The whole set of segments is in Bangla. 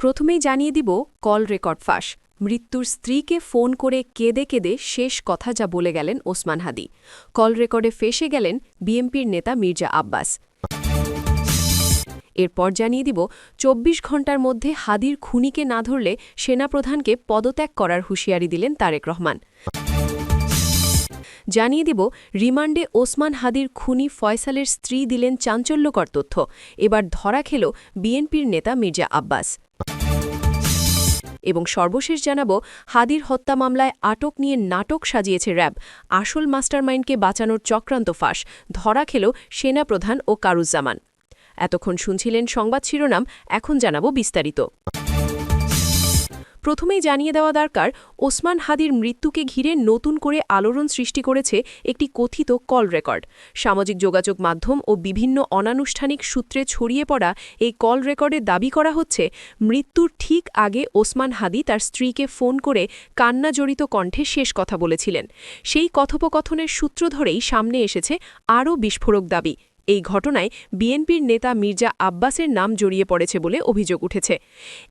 প্রথমেই জানিয়ে দিব কল রেকর্ড ফাঁস। মৃত্যুর স্ত্রীকে ফোন করে কেঁদে কেঁদে শেষ কথা যা বলে গেলেন ওসমান হাদি। কল রেকর্ডে ফেসে গেলেন বিএমপির নেতা মির্জা আব্বাস। এরপর জানিয়ে দিব, চব্বিশ ঘণ্টার মধ্যে হাদির খুনিকে না ধরলে সেনাপ্রধানকে পদত্যাগ করার হুঁশিয়ারি দিলেন তারেক রহমান। জানিয়ে দিব, রিমান্ডে ওসমান হাদির খুনি ফয়সালের স্ত্রী দিলেন চাঞ্চল্যকর তথ্য। এবার ধরা খেল বিএনপির নেতা মির্জা আব্বাস। এবং সর্বশেষ জানাব, হাদির হত্যা মামলায় আটক নিয়ে নাটক সাজিয়েছে র্যাব। আসল মাস্টারমাইন্ডকে বাঁচানোর চক্রান্ত ফাঁস, ধরা খেল সেনাপ্রধান ও কারুজ্জামান এতক্ষণ শুনছিলেন সংবাদ শিরোনাম, এখন জানাব বিস্তারিত। প্রথমেই জানিয়ে দেওয়া দরকার, ওসমান হাদির মৃত্যুকে ঘিরে নতুন করে আলোড়ন সৃষ্টি করেছে একটি কথিত কল রেকর্ড। সামাজিক যোগাযোগ মাধ্যম ও বিভিন্ন অনানুষ্ঠানিক সূত্রে ছড়িয়ে পড়া এই কল রেকর্ডে দাবি করা হচ্ছে, মৃত্যুর ঠিক আগে ওসমান হাদি তার স্ত্রীকে ফোন করে কান্না জড়িত কণ্ঠে শেষ কথা বলেছিলেন। সেই কথোপকথনের সূত্র ধরেই সামনে এসেছে আরও বিস্ফোরক দাবি। এই ঘটনায় বিএনপির নেতা মির্জা আব্বাসের নাম জড়িয়ে পড়েছে বলে অভিযোগ উঠেছে।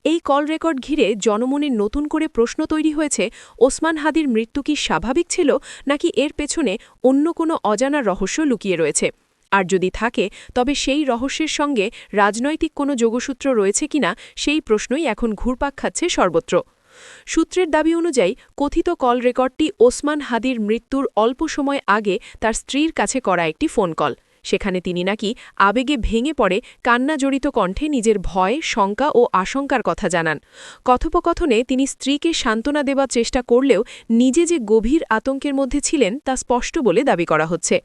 এই কল রেকর্ড ঘিরে জনমনে নতুন করে প্রশ্ন তৈরি হয়েছে, ওসমান হাদির মৃত্যু কি স্বাভাবিক ছিল নাকি এর পেছনে অন্য কোনো অজানা রহস্য লুকিয়ে রয়েছে? আর যদি থাকে, তবে সেই রহস্যের সঙ্গে রাজনৈতিক কোনো যোগসূত্র রয়েছে কিনা সেই প্রশ্নই এখন ঘুরপাক খাচ্ছে সর্বত্র। সূত্রের দাবি অনুযায়ী, কথিত কল রেকর্ডটি ওসমান হাদির মৃত্যুর অল্প সময় আগে তার স্ত্রীর কাছে করা একটি ফোন কল। সেখানে তিনি নাকি আবেগে ভেঙে পড়ে কান্না জড়িত কণ্ঠে নিজের ভয়, শঙ্কা ও আশঙ্কার কথা জানান। কথোপকথনে তিনি স্ত্রীকে সান্ত্বনা দেবার চেষ্টা করলেও নিজে যে গভীর আতঙ্কের মধ্যে ছিলেন তা স্পষ্ট বলে দাবি করা হচ্ছে।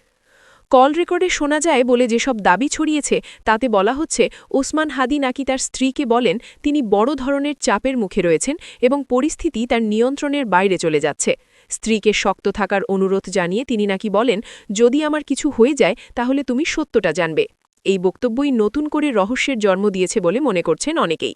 কল রেকর্ডে শোনা যায় বলে যেসব দাবি ছড়িয়েছে, তাতে বলা হচ্ছে ওসমান হাদি নাকি তার স্ত্রীকে বলেন, তিনি বড় ধরনের চাপের মুখে রয়েছেন এবং পরিস্থিতি তার নিয়ন্ত্রণের বাইরে চলে যাচ্ছে। স্ত্রীকে শক্ত থাকার অনুরোধ জানিয়ে তিনি নাকি বলেন, যদি আমার কিছু হয়ে যায়, তাহলে তুমি সত্যটা জানবে। এই বক্তব্যই নতুন করে রহস্যের জন্ম দিয়েছে বলে মনে করছেন অনেকেই।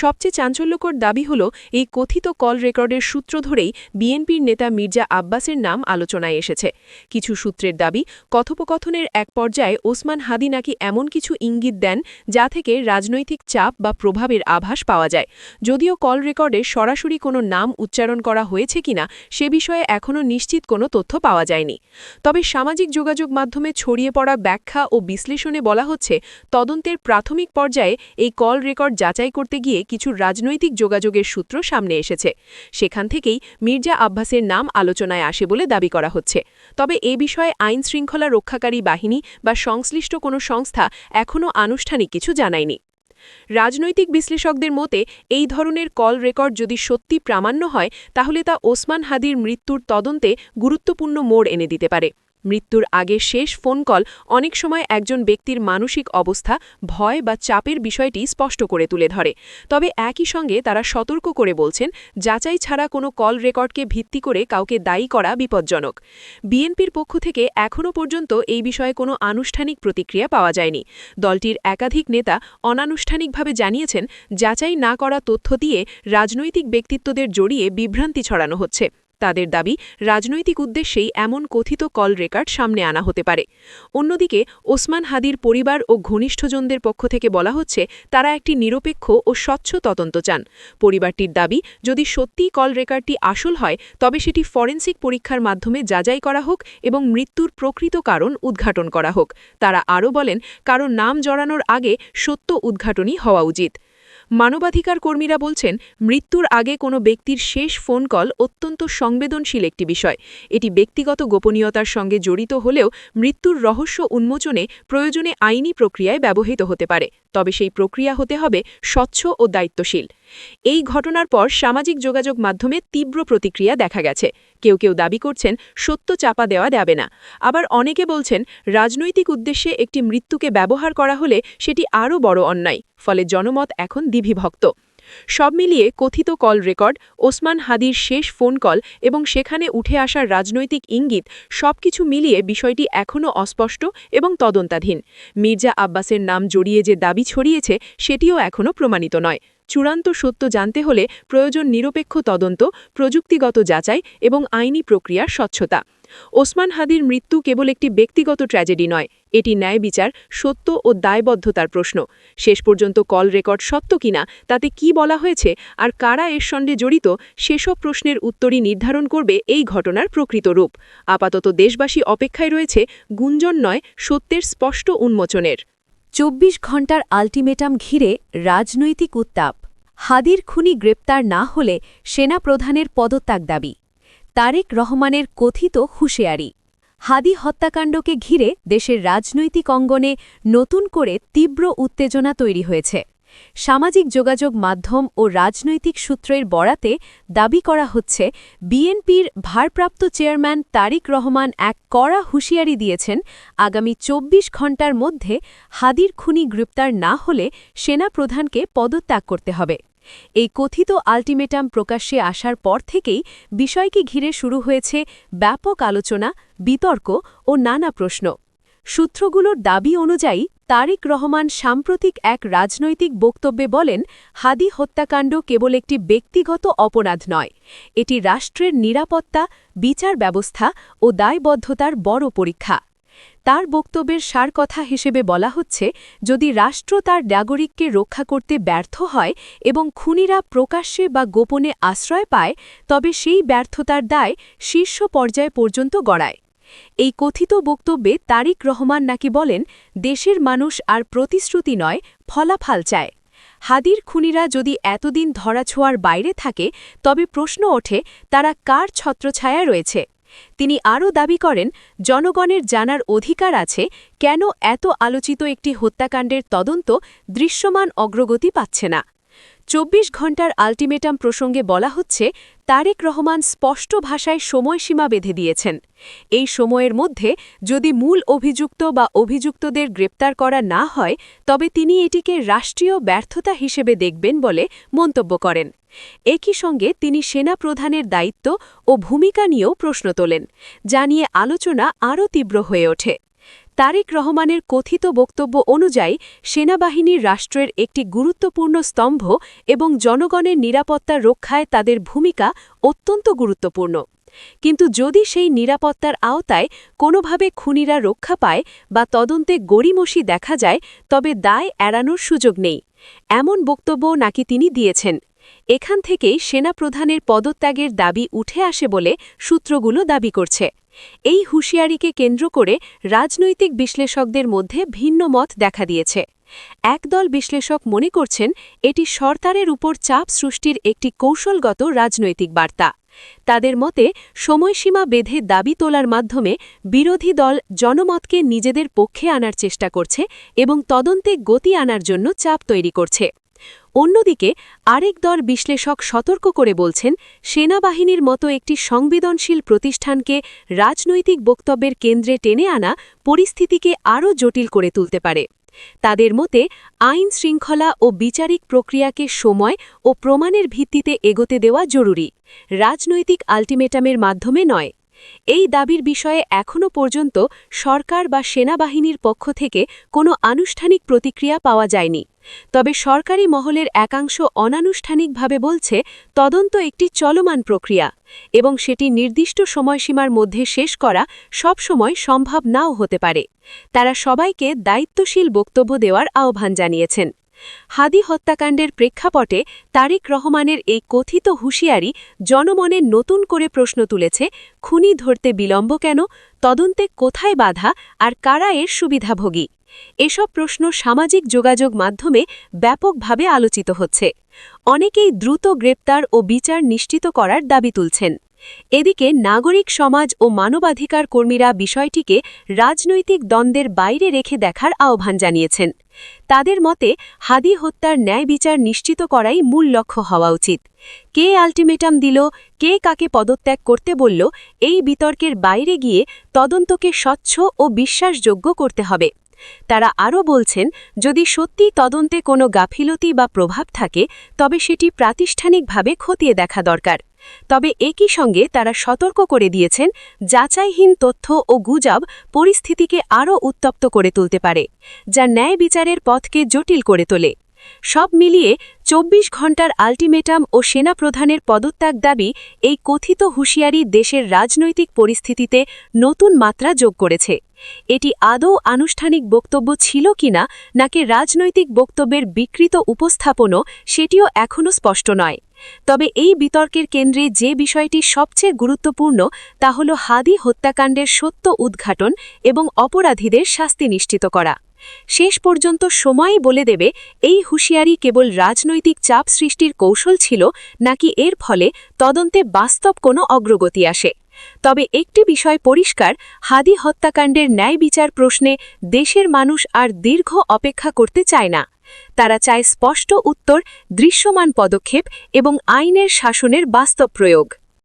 সবচেয়ে চাঞ্চল্যকর দাবি হল, এই কথিত কল রেকর্ডের সূত্র ধরেই বিএনপির নেতা মির্জা আব্বাসের নাম আলোচনায় এসেছে। কিছু সূত্রের দাবি, কথোপকথনের এক পর্যায়ে ওসমান হাদি নাকি এমন কিছু ইঙ্গিত দেন যা থেকে রাজনৈতিক চাপ বা প্রভাবের আভাস পাওয়া যায়। যদিও কল রেকর্ডে সরাসরি কোনো নাম উচ্চারণ করা হয়েছে কিনা, সে বিষয়ে এখনও নিশ্চিত কোনো তথ্য পাওয়া যায়নি। তবে সামাজিক যোগাযোগ মাধ্যমে ছড়িয়ে পড়া ব্যাখ্যা ও বিশ্লেষণে বলা হচ্ছে, তদন্তের প্রাথমিক পর্যায়ে এই কল রেকর্ড যাচাই করতে গিয়ে কিছু রাজনৈতিক যোগাযোগের সূত্র সামনে এসেছে। সেখান থেকেই মির্জা আব্বাসের নাম আলোচনায় আসে বলে দাবি করা হচ্ছে। তবে এ বিষয়ে আইন শৃঙ্খলা রক্ষাকারী বাহিনী বা সংশ্লিষ্ট কোনো সংস্থা এখনও আনুষ্ঠানিক কিছু জানায়নি। রাজনৈতিক বিশ্লেষকদের মতে, এই ধরনের কল রেকর্ড যদি সত্যি প্রামাণ্য হয়, তাহলে তা ওসমান হাদির মৃত্যুর তদন্তে গুরুত্বপূর্ণ মোড় এনে দিতে পারে। মৃত্যুর আগে শেষ ফোন কল অনেক সময় একজন ব্যক্তির মানসিক অবস্থা, ভয় বা চাপের বিষয়টি স্পষ্ট করে তুলে ধরে। তবে একই সঙ্গে তারা সতর্ক করে বলছেন, যাচাই ছাড়া কোনো কল রেকর্ডকে ভিত্তি করে কাউকে দায়ী করা বিপজ্জনক। বিএনপির পক্ষ থেকে এখনও পর্যন্ত এই বিষয়ে কোনো আনুষ্ঠানিক প্রতিক্রিয়া পাওয়া যায়নি। দলটির একাধিক নেতা অনানুষ্ঠানিকভাবে জানিয়েছেন, যাচাই না করা তথ্য দিয়ে রাজনৈতিক ব্যক্তিত্বদের জড়িয়ে বিভ্রান্তি ছড়ানো হচ্ছে। তাদের দাবি, রাজনৈতিক উদ্দেশ্যেই এমন কথিত কল রেকর্ড সামনে আনা হতে পারে। অন্যদিকে, ওসমান হাদির পরিবার ও ঘনিষ্ঠজনদের পক্ষ থেকে বলা হচ্ছে, তারা একটি নিরপেক্ষ ও স্বচ্ছ তদন্ত চান। পরিবারটির দাবি, যদি সত্যিই কল রেকর্ডটি আসল হয়, তবে সেটি ফরেন্সিক পরীক্ষার মাধ্যমে যাচাই করা হোক এবং মৃত্যুর প্রকৃত কারণ উদ্ঘাটন করা হোক। তারা আরও বলেন কারণ নাম জড়ানোর আগে সত্য উদ্ঘাটনই হওয়া উচিত। মানবাধিকার কর্মীরা বলছেন, মৃত্যুর আগে কোনো ব্যক্তির শেষ ফোন কল অত্যন্ত সংবেদনশীল একটি বিষয়। এটি ব্যক্তিগত গোপনীয়তার সঙ্গে জড়িত হলেও মৃত্যুর রহস্য উন্মোচনে প্রয়োজনে আইনি প্রক্রিয়ায় ব্যবহৃত হতে পারে। তবে সেই প্রক্রিয়া হতে হবে স্বচ্ছ ও দায়িত্বশীল। এই ঘটনার পর সামাজিক যোগাযোগ মাধ্যমে তীব্র প্রতিক্রিয়া দেখা গেছে। কেউ কেউ দাবি করছেন সত্য চাপা দেওয়া যাবে না। আবার অনেকে বলছেন, রাজনৈতিক উদ্দেশ্যে একটি মৃত্যুকে ব্যবহার করা হলে সেটি আরও বড় অন্যায়, ফলে জনমত এখন দ্বিভিভক্ত সব মিলিয়ে কথিত কল রেকর্ড, ওসমান হাদির শেষ ফোন কল এবং সেখানে উঠে আসার রাজনৈতিক ইঙ্গিত সবকিছু মিলিয়ে বিষয়টি এখনও অস্পষ্ট এবং তদন্তাধীন। মির্জা আব্বাসের নাম জড়িয়ে যে দাবি ছড়িয়েছে, সেটিও এখনও প্রমাণিত নয়। চূড়ান্ত সত্য জানতে হলে প্রয়োজন নিরপেক্ষ তদন্ত, প্রযুক্তিগত যাচাই এবং আইনি প্রক্রিয়ার স্বচ্ছতা। ওসমান হাদির মৃত্যু কেবল একটি ব্যক্তিগত ট্র্যাজেডি নয়, এটি ন্যায় বিচার, সত্য ও দায়বদ্ধতার প্রশ্ন। শেষ পর্যন্ত কল রেকর্ড সত্য কিনা, তাতে কি বলা হয়েছে, আর কারা এর সঙ্গে জড়িত, সেসব প্রশ্নের উত্তরই নির্ধারণ করবে এই ঘটনার প্রকৃত রূপ। আপাতত দেশবাসী অপেক্ষায় রয়েছে, গুঞ্জন নয়, সত্যের স্পষ্ট উন্মোচনের। চব্বিশ ঘণ্টার আলটিমেটাম ঘিরে রাজনৈতিক উত্তাপ। হাদির খুনি গ্রেপ্তার না হলে সেনা প্রধানের পদত্যাগ দাবি। তারেক রহমানের কথিত হুঁশিয়ারি। হাদি হত্যাকাণ্ডকে ঘিরে দেশের রাজনৈতিক অঙ্গনে নতুন করে তীব্র উত্তেজনা তৈরি হয়েছে। সামাজিক যোগাযোগ মাধ্যম ও রাজনৈতিক সূত্রের বরাতে দাবি করা হচ্ছে, বিএনপির ভারপ্রাপ্ত চেয়ারম্যান তারিক রহমান এক কড়া হুঁশিয়ারি দিয়েছেন, আগামী ২৪ ঘণ্টার মধ্যে হাদির খুনি গ্রেপ্তার না হলে সেনা প্রধানকে পদত্যাগ করতে হবে। এই কথিত আল্টিমেটাম প্রকাশ্যে আসার পর থেকেই বিষয়কে ঘিরে শুরু হয়েছে ব্যাপক আলোচনা, বিতর্ক ও নানা প্রশ্ন। সূত্রগুলোর দাবি অনুযায়ী তারিক রহমান সাম্প্রতিক এক রাজনৈতিক বক্তব্যে বলেন, হাদি হত্যাকাণ্ড কেবল একটি ব্যক্তিগত অপরাধ নয়, এটি রাষ্ট্রের নিরাপত্তা, বিচার ব্যবস্থা ও দায়বদ্ধতার বড় পরীক্ষা। তার বক্তব্যের সার কথা হিসেবে বলা হচ্ছে, যদি রাষ্ট্র তার নাগরিককে রক্ষা করতে ব্যর্থ হয় এবং খুনিরা প্রকাশ্যে বা গোপনে আশ্রয় পায়, তবে সেই ব্যর্থতার দায় শীর্ষ পর্যায় পর্যন্ত গড়ায়। এই কথিত বক্তব্যে তারিক রহমান নাকি বলেন, দেশের মানুষ আর প্রতিশ্রুতি নয়, ফলাফল চায়। হাদির খুনিরা যদি এতদিন ধরাছোঁয়ার বাইরে থাকে, তবে প্রশ্ন ওঠে, তারা কার ছত্রছায়া রয়েছে? তিনি আরও দাবি করেন, জনগণের জানার অধিকার আছে, কেন এত আলোচিত একটি হত্যাকাণ্ডের তদন্ত দৃশ্যমান অগ্রগতি পাচ্ছে না? চব্বিশ ঘণ্টার আল্টিমেটাম প্রসঙ্গে বলা হচ্ছে, তারেক রহমান স্পষ্ট ভাষায় সময়সীমা বেঁধে দিয়েছেন। এই সময়ের মধ্যে যদি মূল অভিযুক্ত বা অভিযুক্তদের গ্রেপ্তার করা না হয়, তবে তিনি এটিকে রাষ্ট্রীয় ব্যর্থতা হিসেবে দেখবেন বলে মন্তব্য করেন। একই সঙ্গে তিনি সেনা প্রধানের দায়িত্ব ও ভূমিকা নিয়েও প্রশ্ন তোলেন, যা নিয়ে আলোচনা আরও তীব্র হয়ে ওঠে। তারেক রহমানের কথিত বক্তব্য অনুযায়ী সেনাবাহিনীর রাষ্ট্রের একটি গুরুত্বপূর্ণ স্তম্ভ এবং জনগণের নিরাপত্তা রক্ষায় তাদের ভূমিকা অত্যন্ত গুরুত্বপূর্ণ। কিন্তু যদি সেই নিরাপত্তার আওতায় কোনোভাবে খুনিরা রক্ষা পায় বা তদন্তে গড়িমসি দেখা যায়, তবে দায় এড়ানোর সুযোগ নেই। এমন বক্তব্য নাকি তিনি দিয়েছেন? এখান থেকেই সেনাপ্রধানের পদত্যাগের দাবি উঠে আসে বলে সূত্রগুলো দাবি করছে। এই হুঁশিয়ারিকে কেন্দ্র করে রাজনৈতিক বিশ্লেষকদের মধ্যে ভিন্ন মত দেখা দিয়েছে। একদল বিশ্লেষক মনে করছেন এটি সরকারের উপর চাপ সৃষ্টির একটি কৌশলগত রাজনৈতিক বার্তা। তাদের মতে, সময়সীমা বেঁধে দাবি তোলার মাধ্যমে বিরোধী দল জনমতকে নিজেদের পক্ষে আনার চেষ্টা করছে এবং তদন্তে গতি আনার জন্য চাপ তৈরি করছে। অন্যদিকে, আরেক দল বিশ্লেষক সতর্ক করে বলছেন, সেনাবাহিনীর মতো একটি সংবেদনশীল প্রতিষ্ঠানকে রাজনৈতিক বক্তব্যের কেন্দ্রে টেনে আনা পরিস্থিতিকে আরও জটিল করে তুলতে পারে। তাদের মতে, আইন শৃঙ্খলা ও বিচারিক প্রক্রিয়াকে সময় ও প্রমাণের ভিত্তিতে এগোতে দেওয়া জরুরি। রাজনৈতিক আল্টিমেটামের মাধ্যমে নয়। এই দাবির বিষয়ে এখনও পর্যন্ত সরকার বা সেনাবাহিনীর পক্ষ থেকে কোনো আনুষ্ঠানিক প্রতিক্রিয়া পাওয়া যায়নি। তবে সরকারি মহলের একাংশ অনানুষ্ঠানিকভাবে বলছে, তদন্ত একটি চলমান প্রক্রিয়া এবং সেটি নির্দিষ্ট সময়সীমার মধ্যে শেষ করা সবসময় সম্ভব নাও হতে পারে। তারা সবাইকে দায়িত্বশীল বক্তব্য দেওয়ার আহ্বান জানিয়েছেন। হাদি হত্যাকাণ্ডের প্রেক্ষাপটে তারিক রহমানের এই কথিত হুঁশিয়ারি জনমনে নতুন করে প্রশ্ন তুলেছে, খুনি ধরতে বিলম্ব কেন, তদন্তে কোথায় বাধা, আর কারা এর সুবিধাভোগী? এসব প্রশ্ন সামাজিক যোগাযোগ মাধ্যমে ব্যাপকভাবে আলোচিত হচ্ছে। অনেকেই দ্রুত গ্রেপ্তার ও বিচার নিশ্চিত করার দাবি তুলছেন। এদিকে নাগরিক সমাজ ও মানবাধিকার কর্মীরা বিষয়টিকে রাজনৈতিক দ্বন্দ্বের বাইরে রেখে দেখার আহ্বান জানিয়েছেন। তাদের মতে, হাদি হত্যার ন্যায় বিচার নিশ্চিত করাই মূল লক্ষ্য হওয়া উচিত। কে আলটিমেটাম দিল, কে কাকে পদত্যাগ করতে বলল, এই বিতর্কের বাইরে গিয়ে তদন্তকে স্বচ্ছ ও বিশ্বাসযোগ্য করতে হবে। তারা আরও বলছেন, যদি সত্যি তদন্তে কোনো গাফিলতি বা প্রভাব থাকে, তবে সেটি প্রাতিষ্ঠানিকভাবে খতিয়ে দেখা দরকার। তবে একই সঙ্গে তারা সতর্ক করে দিয়েছেন, যাচাইহীন তথ্য ও গুজব পরিস্থিতিকে আরও উত্তপ্ত করে তুলতে পারে, যা ন্যায় বিচারের পথকে জটিল করে তোলে। সব মিলিয়ে চব্বিশ ঘণ্টার আল্টিমেটাম ও সেনাপ্রধানের পদত্যাগ দাবি এই কথিত হুঁশিয়ারি দেশের রাজনৈতিক পরিস্থিতিতে নতুন মাত্রা যোগ করেছে। এটি আদৌ আনুষ্ঠানিক বক্তব্য ছিল কিনা, নাকি রাজনৈতিক বক্তব্যের বিকৃত উপস্থাপনও সেটিও এখনও স্পষ্ট নয়। তবে এই বিতর্কের কেন্দ্রে যে বিষয়টি সবচেয়ে গুরুত্বপূর্ণ, তা হল হাদি হত্যাকাণ্ডের সত্য উদ্ঘাটন এবং অপরাধীদের শাস্তি নিশ্চিত করা। শেষ পর্যন্ত সময়ই বলে দেবে, এই হুঁশিয়ারি কেবল রাজনৈতিক চাপ সৃষ্টির কৌশল ছিল, নাকি এর ফলে তদন্তে বাস্তব কোনো অগ্রগতি আসে। তবে একটি বিষয় পরিষ্কার, হাদি হত্যাকাণ্ডের ন্যায় বিচার প্রশ্নে দেশের মানুষ আর দীর্ঘ অপেক্ষা করতে চায় না। তারা চায় স্পষ্ট উত্তর, দৃশ্যমান পদক্ষেপ এবং আইনের শাসনের বাস্তব প্রয়োগ।